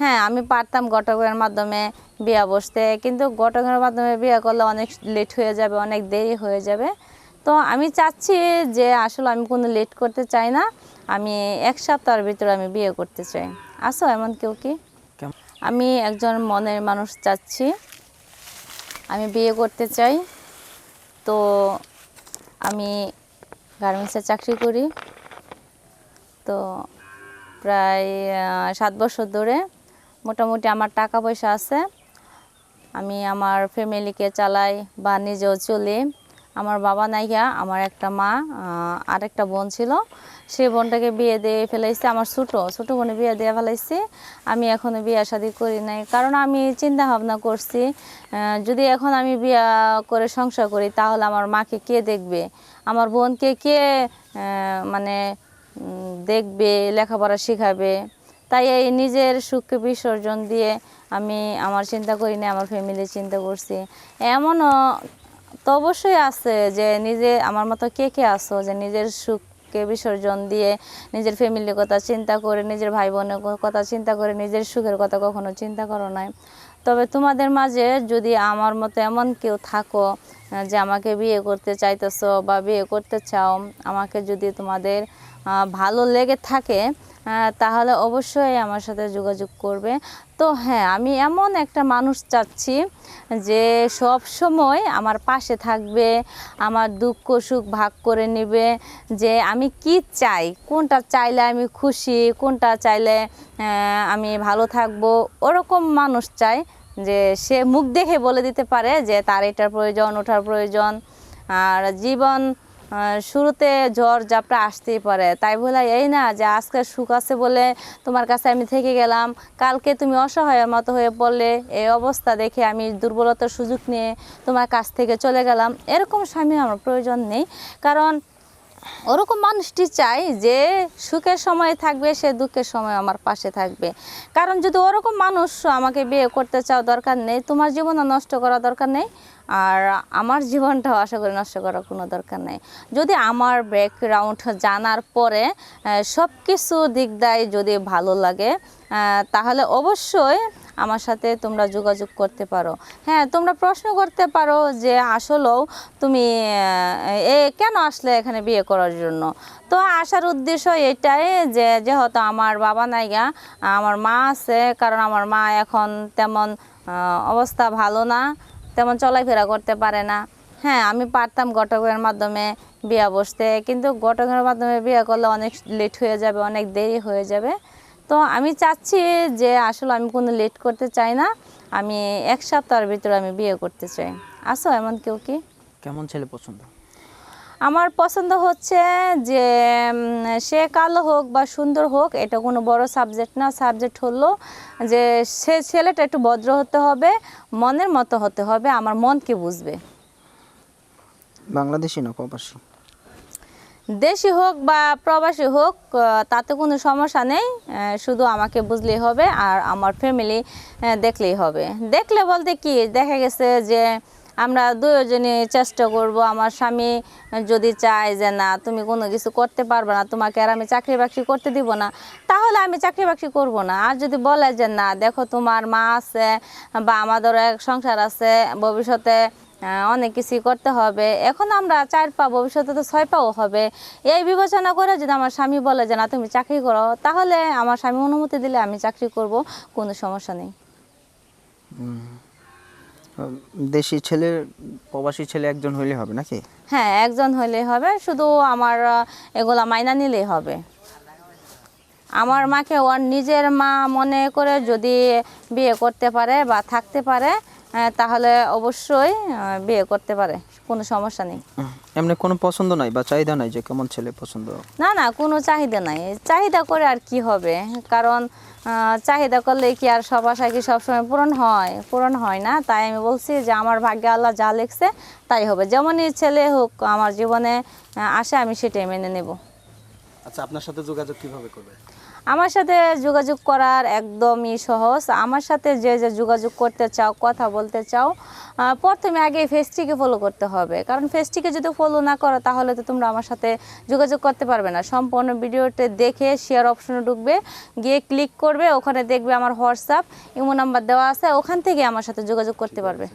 হ্যাঁ আমি পারতাম ঘটকের মাধ্যমে বিয়া বসতে কিন্তু ঘটকের মাধ্যমে বিয়ে করলে অনেক লেট হয়ে যাবে অনেক দেরি হয়ে যাবে। তো আমি চাচ্ছি যে আসলে আমি কোনো লেট করতে চাই না আমি এক সপ্তাহের ভিতরে আমি বিয়ে করতে চাই। আসো এমন কেউ কি? আমি একজন মনের মানুষ চাচ্ছি আমি বিয়ে করতে চাই তো আমি গার্মেন্টসে চাকরি করি। তো প্রায় সাত বছর ধরে মোটামুটি আমার টাকা পয়সা আছে। আমি আমার ফ্যামিলিকে চালাই বা নিজেও চলি। আমার বাবা নাইকা আমার একটা মা আর একটা বোন ছিল। সেই বোনটাকে বিয়ে দিয়ে ফেলাইছে, আমার ছোটো ছোটো বোনে বিয়ে দিয়ে ফেলাইছি। আমি এখনও বিয়ে শাদি করি নাই। কারণ আমি চিন্তা ভাবনা করছি যদি এখন আমি বিয়া করে সংসার করি, তাহলে আমার মাকে কে দেখবে? আমার বোনকে কে মানে দেখবে, লেখাপড়া শেখাবে? তাই এই নিজের সুখকে বিসর্জন দিয়ে আমি আমার চিন্তা করি না আমার ফ্যামিলি চিন্তা করছি। এমনও তো অবশ্যই আছে যে নিজে, আমার মতো কে কে আসো যে নিজের সুখকে বিসর্জন দিয়ে নিজের ফ্যামিলির কথা চিন্তা করে, নিজের ভাই বোনের কথা চিন্তা করে, নিজের সুখের কথা কখনো চিন্তা করো নাই। তবে তোমাদের মাঝে যদি আমার মতো এমন কেউ থাকো যে আমাকে বিয়ে করতে চাইতেছো বা বিয়ে করতে চাও, আমাকে যদি তোমাদের ভালো লেগে থাকে তাহলে অবশ্যই আমার সাথে যোগাযোগ করবে। তো হ্যাঁ আমি এমন একটা মানুষ চাচ্ছি যে সব সময় আমার পাশে থাকবে, আমার দুঃখ সুখ ভাগ করে নেবে, যে আমি কি চাই, কোনটা চাইলে আমি খুশি, কোনটা চাইলে আমি ভালো থাকব। ওরকম মানুষ চাই যে সে মুখ দেখে বলে দিতে পারে যে তার এটার প্রয়োজন ওঠার প্রয়োজন। আর জীবন শুরুতে ঝড় ঝাপটা আসতেই পারে। তাই বলে, এই না যে আজকে সুখ আছে বলে তোমার কাছে আমি থেকে গেলাম। কালকে তুমি অসহায়ের মতো হয়ে পড়লে, এই অবস্থা দেখে আমি দুর্বলতার সুযোগ নিয়ে তোমার কাছ থেকে চলে গেলাম। এরকম স্বামী আমার প্রয়োজন নেই। কারণ ওরকম মানুষটি চাই যে সুখের সময় থাকবে, সে দুঃখের সময় আমার পাশে থাকবে। কারণ যদি ওরকম মানুষ আমাকে বিয়ে করতে চাও দরকার নেই, তোমার জীবনও নষ্ট করা দরকার নেই, আর আমার জীবনটাও আশা করি নষ্ট করার কোনো দরকার নেই। যদি আমার ব্যাকগ্রাউন্ড জানার পরে সব কিছু দিক দায় যদি ভালো লাগে তাহলে অবশ্যই আমার সাথে তোমরা যোগাযোগ করতে পারো। হ্যাঁ তোমরা প্রশ্ন করতে পারো যে আসলেও তুমি, এ কেন আসলে এখানে বিয়ে করার জন্য? তো আসার উদ্দেশ্য এটাই যে, যেহেতু আমার বাবা নাইগা, আমার মা আছে, কারণ আমার মা এখন তেমন অবস্থা ভালো না, তেমন চলাফেরা করতে পারে না। হ্যাঁ আমি পারতাম ঘটকের মাধ্যমে বিয়া বসতে, কিন্তু ঘটকের মাধ্যমে বিয়ে করলে অনেক লেট হয়ে যাবে, অনেক দেরি হয়ে যাবে। তো আমি চাচ্ছি যে আসলে আমি কোনো লেট করতে চাই না। আমি এক সপ্তাহের ভিতরে আমি বিয়ে করতে চাই। আসো এমন কেউ কি? কেমন ছেলে পছন্দ? আমার পছন্দ হচ্ছে যে সে কালো হোক বা সুন্দর হোক এটা কোনো বড় সাবজেক্ট না। সাবজেক্ট হলো যে সে ছেলেটা একটু ভদ্র হতে হবে মনের মতো হতে হবে আমার মনকে বুঝবে। বাংলাদেশি না প্রবাসী? দেশি হোক বা প্রবাসী হোক তাতে কোনো সমস্যা নেই। শুধু আমাকে বুঝলেই হবে আর আমার ফ্যামিলি দেখলেই হবে। দেখলে বলতে কি, দেখা গেছে যে আমরা দুজনে চেষ্টা করব, আমার স্বামী যদি চায় যে না, তুমি কোনো কিছু করতে পারবে না, তোমাকে আর আমি চাকরি বাকরি করতে দিব না, তাহলে আমি চাকরি বাকরি করব না। আর যদি বলে যে না, দেখো তোমার মা আছে বা আমাদেরও এক সংসার আছে, ভবিষ্যতে অনেক কিছুই করতে হবে। এখন আমরা চার পা ভবিষ্যতে তো ছয় পাও হবে। এই বিবেচনা করে যদি আমার স্বামী বলে যে না তুমি চাকরি করো তাহলে আমার স্বামী অনুমতি দিলে আমি চাকরি করব কোনো সমস্যা নেই। দেশি ছেলে প্রবাসী ছেলে একজন হইলে হবে নাকি? হ্যাঁ একজন হইলেই হবে। শুধু আমার এগুলা মাইনা নিলেই হবে। আমার মাকে ওর নিজের মা মনে করে যদি বিয়ে করতে পারে বা থাকতে পারে তাহলে অবশ্যই বিয়ে করতে পারে কোনো সমস্যা নেই। এমনি কোনো পছন্দ নাই বা চাহিদা নাই যে কেমন ছেলে পছন্দ? না না কোনো চাহিদা নাই। চাহিদা করে আর কি হবে? কারণ চাহিদা করলে কি আর সব আশা কি সবসময় পূরণ হয়? পূরণ হয় না। তাই আমি বলছি যে আমার ভাগ্যে আল্লাহ যা লিখছে তাই হবে। যেমনই ছেলে হোক আমার জীবনে আসে আমি সেটাই মেনে নেব। আচ্ছা আপনার সাথে যোগাযোগ কীভাবে করবে? আমার সাথে যোগাযোগ করার একদমই সহজ। আমার সাথে যে যে যোগাযোগ করতে চাও, কথা বলতে চাও প্রথমে আগে ফেসটিকে ফলো করতে হবে। কারণ ফেসটিকে যদি ফলো না করো, তাহলে তো তোমরা আমার সাথে যোগাযোগ করতে পারবে না। সম্পূর্ণ ভিডিওতে দেখে শেয়ার অপশনে ঢুকবে, গিয়ে ক্লিক করবে, ওখানে দেখবে আমার হোয়াটসঅ্যাপ ইমো নাম্বার দেওয়া আছে, ওখান থেকে আমার সাথে যোগাযোগ করতে পারবে।